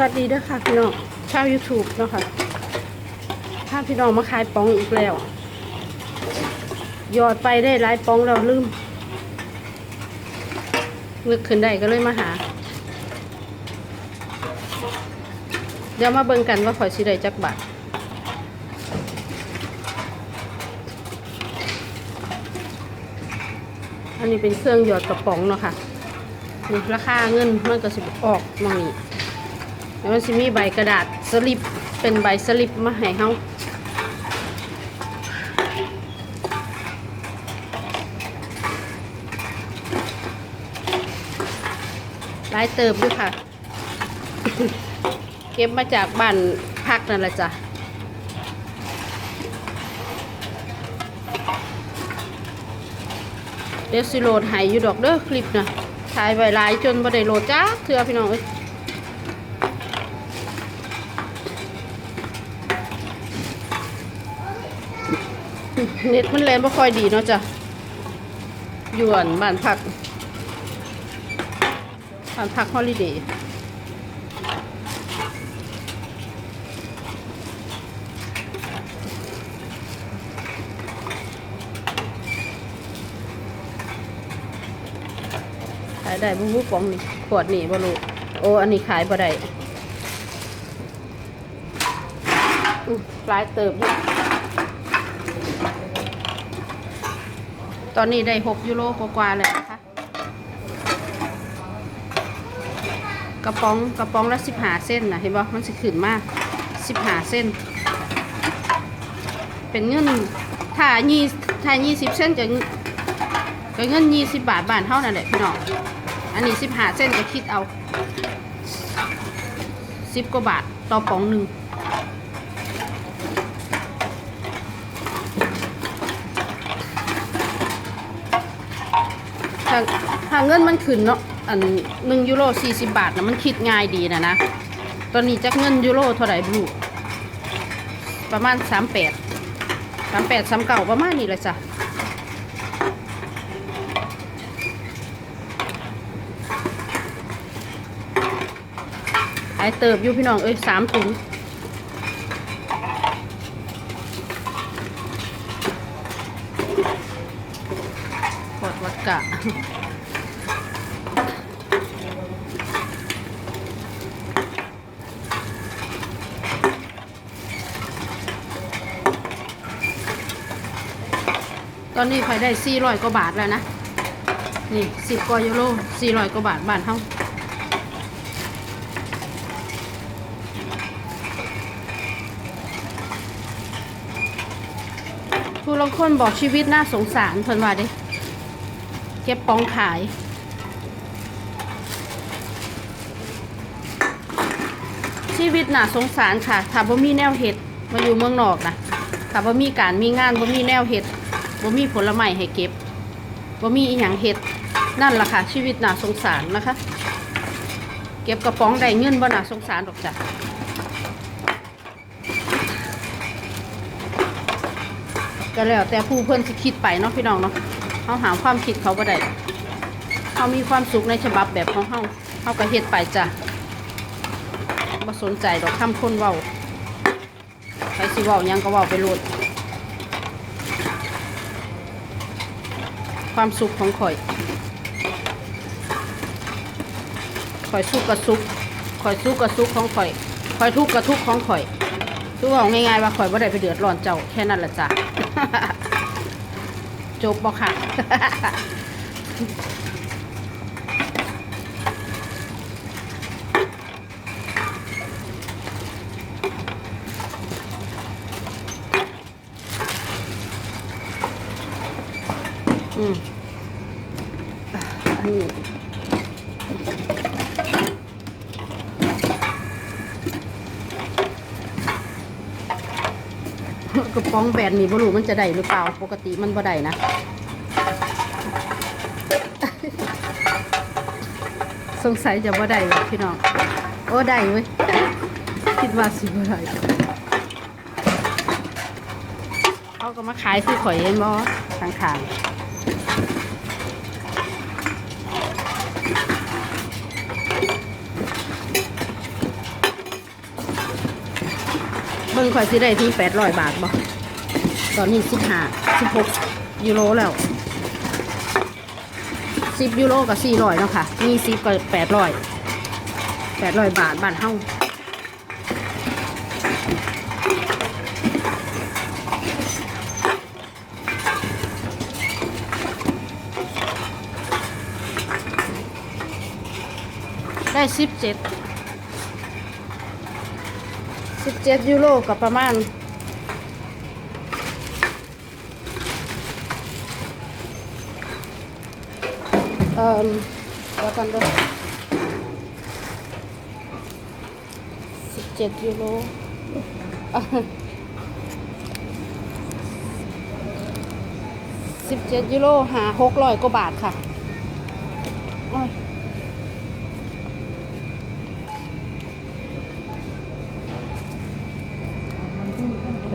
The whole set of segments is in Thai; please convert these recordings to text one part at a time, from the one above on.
สวัสดีเด้วยค่ะพี่น้องชาว YouTube เนาะค่ะถ้าพี่น้องมาขายปองอีกแล้วยอดไปได้หลายปองแล้วลืมนึกขึ้นได้ก็เลยมาหา เดี๋ยวมาเบิ่งกันว่าข่อยสิได้จักบาทอันนี้เป็นเครื่องหยอดกระป๋องเนาะค่ะนี่ราคาเงินมันก็สิออกมองนี้ แล้วมันจะมีใบกระดาษสลิปเป็นใบสลิปมาให้เฮาหลายเติบด้วยค่ะ เก็บมาจากบ้านพักนั่นแหละจ้ะเดี๋ยวสิโหลดใหายอยู่ดอกเด้อคลิปนะถ่ายไว้หลายจนบ่ได้โหลดจ้าเถื่อพี่น้องเอ้ย เน็ตมันแรงไม่ค่อยดีเนาะจ้ะหยวนบ้านพักบ้านพักฮอลิเดย์ขายได้บุ้บุปองนี่ขวดนี่บ่รู้โอ้อันนี้ขายบ่ได้ปลายเติบอยู่ ตอนนี้ได้6ยูโรกว่าๆแล้วนะคะ กระป๋องกระป๋องละ15เส้นนะเห็นบ่มันสิขึ้นมาก15เส้น เป็นเงินถ้ายี่ถ้า20เส้นก็ก็เงิน20บาทบานเท่านั่นแหละพี่น้อง อันนี้15เส้นก็คิดเอา10กว่าบาทต่อป๋องหนึ่ง ถ้าถ้าเงินมันขึ้นเนาะอันหนึ่งยูโรสี่สิบบาทนะมันคิดง่ายดีนะนะ ตอนนี้จักเงินยูโรเท่าไหร่บลูประมาณสามแปดสามแปดสามเก่าประมาณนี้เลยจ้ะขายเติบอยู่พี่น้องเอ้ยสามถุง กะ ตอนนี้ใครได้สี่ร้อยกว่าบาทแล้วนะ นี่สิบกว่ายูโรสี่ร้อยกว่าบาทบาทเท่าผู้ลางคนบอกชีวิตน่าสงสารเพิ่นว่าด้เก็บปองขาย ชีวิตน่าสงสารค่ะถ้าบ่มีแนวเห็ดมาอยู่เมืองนอกนะถ้าบ่มีการมีงานบ่มีแนวเห็ดบ่มีผลไม้ให้เก็บบ่มีอีหยังเห็ดนั่นล่ะค่ะ ชีวิตน่าสงสารนะคะ เก็บกระป๋องได้เงินบ่น่าสงสารดอกจ้ะก็แล้วแต่ผู้เพิ่อนสิคิดไปเนาะพี่น้องเนาะ เฮาหาความคิดเขาบ่ได้เฮามีความสุขในฉบับแบบของเฮาเฮาก็เฮ็ดไปจ้ะบ่สนใจดอกคำคนเว้าใครสิเว้ายังก็เว้าไปโลดความสุขของข่อยข่อยสุขกับสุขข่อยสุขกับสุขของข่อยข่อยทุกข์กับทุกข์ของข่อยคือว่าง่ายๆว่าข่อยบ่ได้ไปเดือดร้อนเจ้าแค่นั้นแหละจ้ะ จบบ่ค่ะ อืมอะอันนี้ กระป๋องแบนนี่บรูมันจะได้หรือเปล่า ปกติมันบ่ได้นะ สงสัยจะบ่ได้พี่น้อง โอ้ได้เว้ย คิดว่าสิบ่ได้เขาก็มาขายคือข่อยเอ็นบ่ข้าง บิ่งข่อยสิได้ที่แปดร้อยบาทบ่ตอนนี้สิบห้าสิบหกยูโรแล้วสิบยูโรกับสี่ร้อยเนาะค่ะมีสิบกับแปดร้อยแปดร้อยบาทบ้านเฮาได้สิบเจ็ด สิบเจ็ดยูโรกับประมาณ เอ่อเดี๋ยวกันเด้อสิบเจ็ดยูโรสิบเจ็ดยูโรหาหกร้อยกว่าบาทค่ะ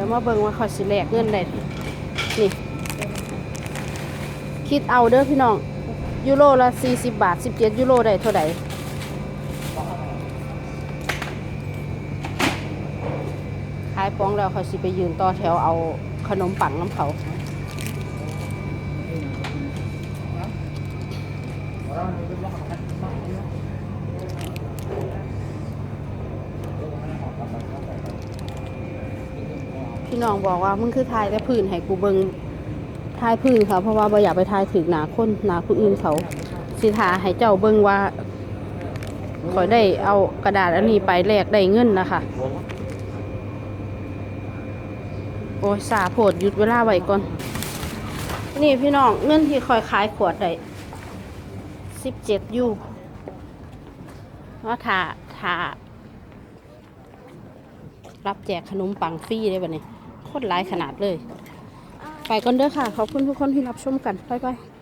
ดี๋ยวมาเบิ่งว่าเขาสิแลกเงินได้นี่ คิดเอาเด้อพี่น้อง ยูโรละ 40 บาท 17 ยูโรได้เท่าไหร่ขายป้องแล้วเขาสิไปยืนต่อแถวเอาขนมปังน้ำเขา พี่น้องบอกว่ามึงคือทายแต่พื้นให้กูเบิงทายพื้นเขาเพราะว่าบ่อยากไปทายถึงหนาคนหนาผู้อื่นเขาสิทาให้เจ้าเบิงว่าขอได้เอากระดาษอันนี้ไปแลกได้เงินนะคะ โอ้ยสาโพดหยุดเวลาไว้ก่อน นี่พี่น้องเงินที่คอยขายขวดได้สิบเจ็ดยูว่าถาถารับแจกขนมปังฟรีได้บ่เนี่ย คตรหลายขนาดเลย ไปก่อนเด้อค่ะ ขอบคุณทุกคนที่รับชมกันบ๊ายบาย